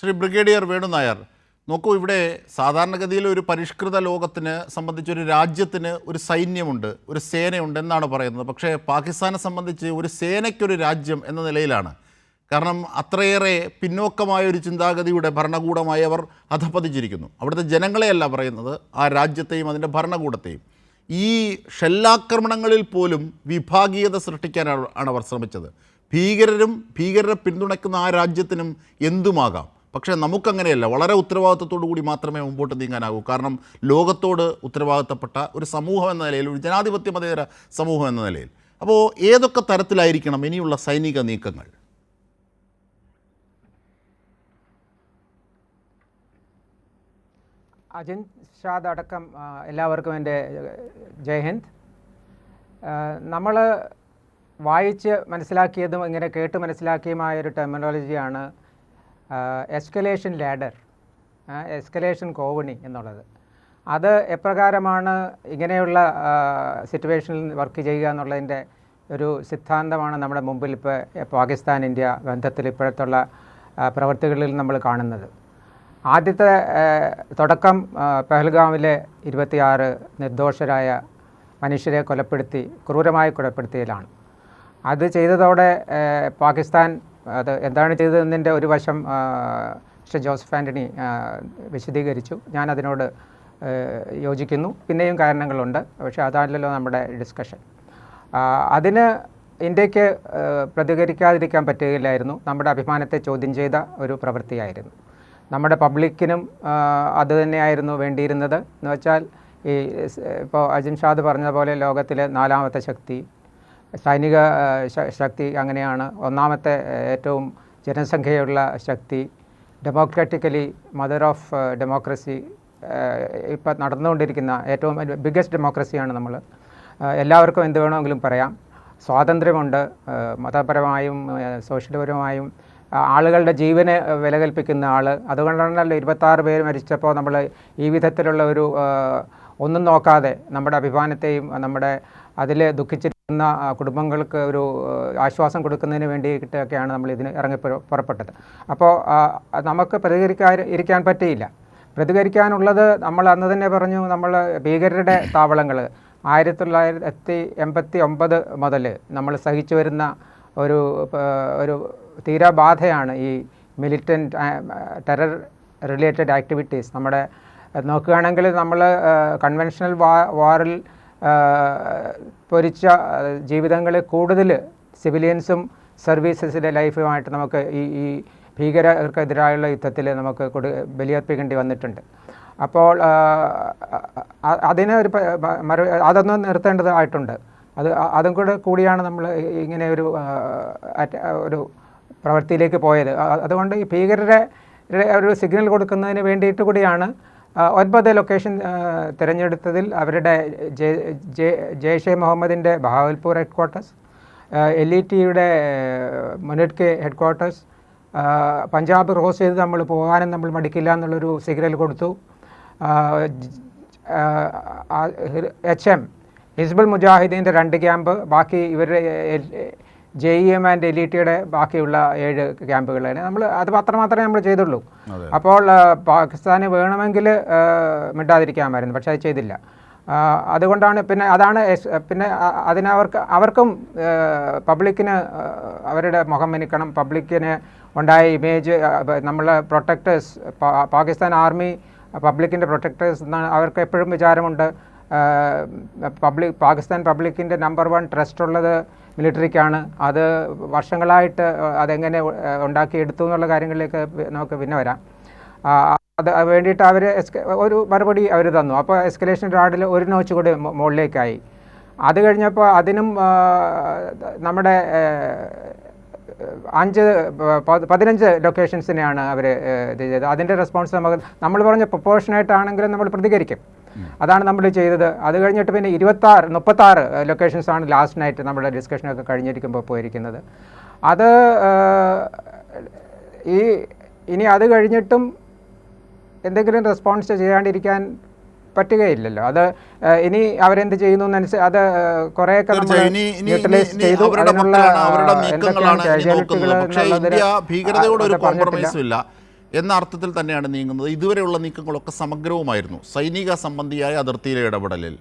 Shri brigadier Venu Nair നോക്കൂ ഇവിടെ സാധാരണഗതിയിൽ ഒരു പരിഷ്കൃത ലോകത്തിന് സംബന്ധിച്ച് ഒരു രാജ്യത്തിന് ഒരു സൈന്യമുണ്ട് ഒരു സേനയുണ്ട് എന്നാണ് പറയുന്നത്. പക്ഷേ പാകിസ്ഥാനെ സംബന്ധിച്ച് ഒരു സേനയ്ക്കൊരു രാജ്യം എന്ന നിലയിലാണ്. കാരണം അത്രയേറെ പിന്നോക്കമായ ഒരു ചിന്താഗതിയുടെ ഭരണകൂടമായി അവർ അധപ്പതിച്ചിരിക്കുന്നു അവിടുത്തെ ജനങ്ങളെയല്ല പറയുന്നത് ആ രാജ്യത്തെയും അതിന്റെ ഭരണകൂടത്തെയും. ഈ ഷെല്ലാക്രമണങ്ങളിൽ പോലും വിഭാഗീയത സൃഷ്ടിക്കാനാണ് അവർ ശ്രമിച്ചത്. ഭീകരരും ഭീകരരെ പിന്തുണയ്ക്കുന്ന ആ രാജ്യത്തിനും എന്തുമാകാം? പക്ഷേ നമുക്കങ്ങനെയല്ല. വളരെ ഉത്തരവാദിത്തത്തോടു കൂടി മാത്രമേ മുമ്പോട്ട് നീങ്ങാനാകൂ. കാരണം ലോകത്തോട് ഉത്തരവാദിത്തപ്പെട്ട ഒരു സമൂഹം എന്ന നിലയിൽ ഒരു ജനാധിപത്യ മതേതര സമൂഹം എന്ന നിലയിൽ. അപ്പോൾ ഏതൊക്കെ തരത്തിലായിരിക്കണം ഇനിയുള്ള സൈനിക നീക്കങ്ങൾ? അജിൻ ഷാദ് അടക്കം എല്ലാവർക്കും എന്റെ ജയ് ഹിന്ദ്. നമ്മൾ വായിച്ച് മനസ്സിലാക്കിയതും ഇങ്ങനെ കേട്ട് മനസ്സിലാക്കിയുമായ ഒരു ടെർമിനോളജിയാണ് എസ്കലേഷൻ ലാഡർ എസ്കലേഷൻ കോവണി എന്നുള്ളത്. അത് എപ്രകാരമാണ് ഇങ്ങനെയുള്ള സിറ്റുവേഷനിൽ വർക്ക് ചെയ്യുക എന്നുള്ളതിന്റെ ഒരു സിദ്ധാന്തമാണ് നമ്മുടെ മുമ്പിൽ ഇപ്പോൾ പാകിസ്ഥാൻ ഇന്ത്യ ബന്ധത്തിൽ ഇപ്പോഴത്തുള്ള പ്രവൃത്തികളിൽ നമ്മൾ കാണുന്നത്. ആദ്യത്തെ തുടക്കം പെഹൽഗാമിലെ ഇരുപത്തിയാറ് നിർദോഷരായ മനുഷ്യരെ കൊലപ്പെടുത്തി ക്രൂരമായി കൊലപ്പെടുത്തിയതിലാണ്. അത് ചെയ്തതോടെ പാകിസ്ഥാൻ അത് എന്താണ് ചെയ്തതെന്നതിന്റെ ഒരു വശം മിസ്റ്റർ ജോസഫ് ആന്റണി വിശദീകരിച്ചു. ഞാൻ അതിനോട് യോജിക്കുന്നു. പിന്നെയും കാരണങ്ങളുണ്ട്. പക്ഷേ അതല്ലല്ലോ നമ്മുടെ ഡിസ്കഷൻ അതിന് ഇന്ത്യയ്ക്ക് പ്രതികരിക്കാതിരിക്കാൻ പറ്റുകയില്ലായിരുന്നു. നമ്മുടെ അഭിമാനത്തെ ചോദ്യം ചെയ്ത ഒരു പ്രവൃത്തിയായിരുന്നു. നമ്മുടെ പബ്ലിക്കിനും അത് തന്നെയായിരുന്നു വേണ്ടിയിരുന്നത്. എന്ന് വെച്ചാൽ ഈ ഇപ്പോൾ അജിം ഷാദ് പറഞ്ഞ പോലെ ലോകത്തിലെ നാലാമത്തെ ശക്തി സൈനിക ശക്തി അങ്ങനെയാണ്. ഒന്നാമത്തെ ഏറ്റവും ജനസംഖ്യയുള്ള ശക്തി ഡെമോക്രാറ്റിക്കലി മദർ ഓഫ് ഡെമോക്രസി ഇപ്പം നടന്നുകൊണ്ടിരിക്കുന്ന ഏറ്റവും ബിഗ്ഗസ്റ്റ് ഡെമോക്രസിയാണ് നമ്മൾ. എല്ലാവർക്കും എന്ത് വേണമെങ്കിലും പറയാം. സ്വാതന്ത്ര്യമുണ്ട് മതപരമായും സോഷ്യൽപരമായും. ആളുകളുടെ ജീവന് വില കൽപ്പിക്കുന്ന ആൾ അതുകൊണ്ടാണല്ലോ ഇരുപത്താറ് പേര് മരിച്ചപ്പോൾ നമ്മൾ ഈ വിധത്തിലുള്ള ഒരു ഒന്നും നോക്കാതെ നമ്മുടെ അഭിമാനത്തെയും നമ്മുടെ അതിൽ ദുഃഖിച്ചിരിക്കുന്ന കുടുംബങ്ങൾക്ക് ഒരു ആശ്വാസം കൊടുക്കുന്നതിന് വേണ്ടിയിട്ടൊക്കെയാണ് നമ്മൾ ഇതിന് ഇറങ്ങി പുറ- പുറപ്പെട്ടത്. അപ്പോൾ നമുക്ക് പ്രതികരിക്കാൻ ഇരിക്കാൻ പറ്റിയില്ല. പ്രതികരിക്കാനുള്ളത് നമ്മൾ അന്ന് തന്നെ പറഞ്ഞു നമ്മൾ ഭീകരരുടെ താവളങ്ങൾ ആയിരത്തി തൊള്ളായിരത്തി എൺപത്തി ഒമ്പത് മുതൽ നമ്മൾ സഹിച്ചു വരുന്ന ഒരു ഒരു തീരാബാധയാണ് ഈ മിലിറ്റന്റ് ടെറർ റിലേറ്റഡ് ആക്ടിവിറ്റീസ് നമ്മുടെ നോക്കുകയാണെങ്കിൽ നമ്മൾ കൺവെൻഷണൽ വാറിൽ പൊരിച്ച ജീവിതങ്ങളെ കൂടുതൽ സിവിലിയൻസും സർവീസസിന്റെ ലൈഫുമായിട്ട് നമുക്ക് ഈ ഈ ഭീകരർക്കെതിരായുള്ള യുദ്ധത്തിൽ നമുക്ക് കൊടു ബലിയർപ്പിക്കേണ്ടി വന്നിട്ടുണ്ട്. അപ്പോൾ അതിനെ ഒരു മറു അതൊന്നും നിർത്തേണ്ടതായിട്ടുണ്ട് അത് അതും കൂടെ കൂടിയാണ് നമ്മൾ ഇങ്ങനെ ഒരു ഒരു പ്രവൃത്തിയിലേക്ക് പോയത്. അതുകൊണ്ട് ഈ ഭീകരരെ ഒരു സിഗ്നൽ കൊടുക്കുന്നതിന് വേണ്ടിയിട്ട് കൂടിയാണ് ഒൻപത് ലൊക്കേഷൻ തിരഞ്ഞെടുത്തതിൽ അവരുടെ ജെയ്ഷെ മുഹമ്മദിന്റെ Bahawalpur head quarters L E ടിയുടെ മുനഡ് കെ ഹെഡ് ക്വാർട്ടേഴ്സ് പഞ്ചാബ് റോസ് ചെയ്ത് നമ്മൾ പോകാനും നമ്മൾ മടിക്കില്ല എന്നുള്ളൊരു സിഗ്നൽ കൊടുത്തു. എച്ച് എം ഹിസ്ബുൾ മുജാഹിദീന്റെ രണ്ട് ക്യാമ്പ് ബാക്കി ഇവരുടെ J E M and L E ടിയുടെ ബാക്കിയുള്ള ഏഴ് ക്യാമ്പുകളാണ് നമ്മൾ അത് അത്രമാത്രമേ മാത്രമേ നമ്മൾ ചെയ്തുള്ളൂ. അപ്പോൾ പാകിസ്ഥാന് വേണമെങ്കിൽ മിണ്ടാതിരിക്കാമായിരുന്നു പക്ഷേ അത് ചെയ്തില്ല. അതുകൊണ്ടാണ് പിന്നെ അതാണ് പിന്നെ അതിനവർക്ക് അവർക്കും പബ്ലിക്കിന് അവരുടെ മുഖം മിനുക്കണം പബ്ലിക്കിന് ഉണ്ടായ ഇമേജ് നമ്മളെ പ്രൊട്ടക്ടേഴ്സ് പാകിസ്ഥാൻ ആർമി പബ്ലിക്കിന്റെ പ്രൊട്ടക്ടേഴ്സ് എന്നാണ് അവർക്ക് എപ്പോഴും വിചാരമുണ്ട്. പബ്ലിക് പാകിസ്ഥാൻ പബ്ലിക്കിന്റെ നമ്പർ വൺ ട്രസ്റ്റ് ഉള്ളത്. മിലിറ്ററിക്കാണ്. അത് വർഷങ്ങളായിട്ട് അതെങ്ങനെ ഉണ്ടാക്കിയെടുത്തു എന്നുള്ള കാര്യങ്ങളിലേക്ക് നമുക്ക് പിന്നെ വരാം. അത് വേണ്ടിയിട്ട് അവർ ഒരു മറുപടി അവർ തന്നു. അപ്പോൾ എസ്കലേഷൻ റാഡിൽ ഒരു നോച്ച് കൂടി മുകളിലേക്കായി. അത് കഴിഞ്ഞപ്പോൾ അതിനും നമ്മുടെ അഞ്ച് പതിനഞ്ച് ലൊക്കേഷൻസിനെയാണ് അവർ ഇത് ചെയ്തത്. അതിന്റെ റെസ്പോൺസ് നമുക്ക് നമ്മൾ പറഞ്ഞ പ്രൊപ്പോർഷനായിട്ടാണെങ്കിലും നമ്മൾ പ്രതികരിക്കും. അതാണ് നമ്മൾ ചെയ്തത്. അത് കഴിഞ്ഞിട്ട് പിന്നെ ഇരുപത്താറ് മുപ്പത്താറ് ലൊക്കേഷൻസ് ആണ് ലാസ്റ്റ് നൈറ്റ് നമ്മുടെ ഡിസ്കഷനൊക്കെ കഴിഞ്ഞിരിക്കുമ്പോൾ പോയിരിക്കുന്നത്. അത് ഈ ഇനി അത് കഴിഞ്ഞിട്ടും എന്തെങ്കിലും റെസ്പോൺസ് ചെയ്യാണ്ടിരിക്കാൻ പറ്റുകയില്ലല്ലോ. അത് ഇനി അവരെന്ത് ചെയ്യുന്നു എന്നനുസരിച്ച് അത് ഇനി യൂട്ടിലൈസ് ചെയ്തു. അതിനുള്ള എന്തൊക്കെയാണ് എന്നുള്ളതിന് പറഞ്ഞിട്ടില്ല. എന്ന അർത്ഥത്തിൽ തന്നെയാണ് നീങ്ങുന്നത്. ഇതുവരെയുള്ള നീക്കങ്ങളൊക്കെ സമഗ്രവുമായിരുന്നു. സൈനിക സംബന്ധിയായ അതിർത്തിയിലെ ഇടപെടലിൽ.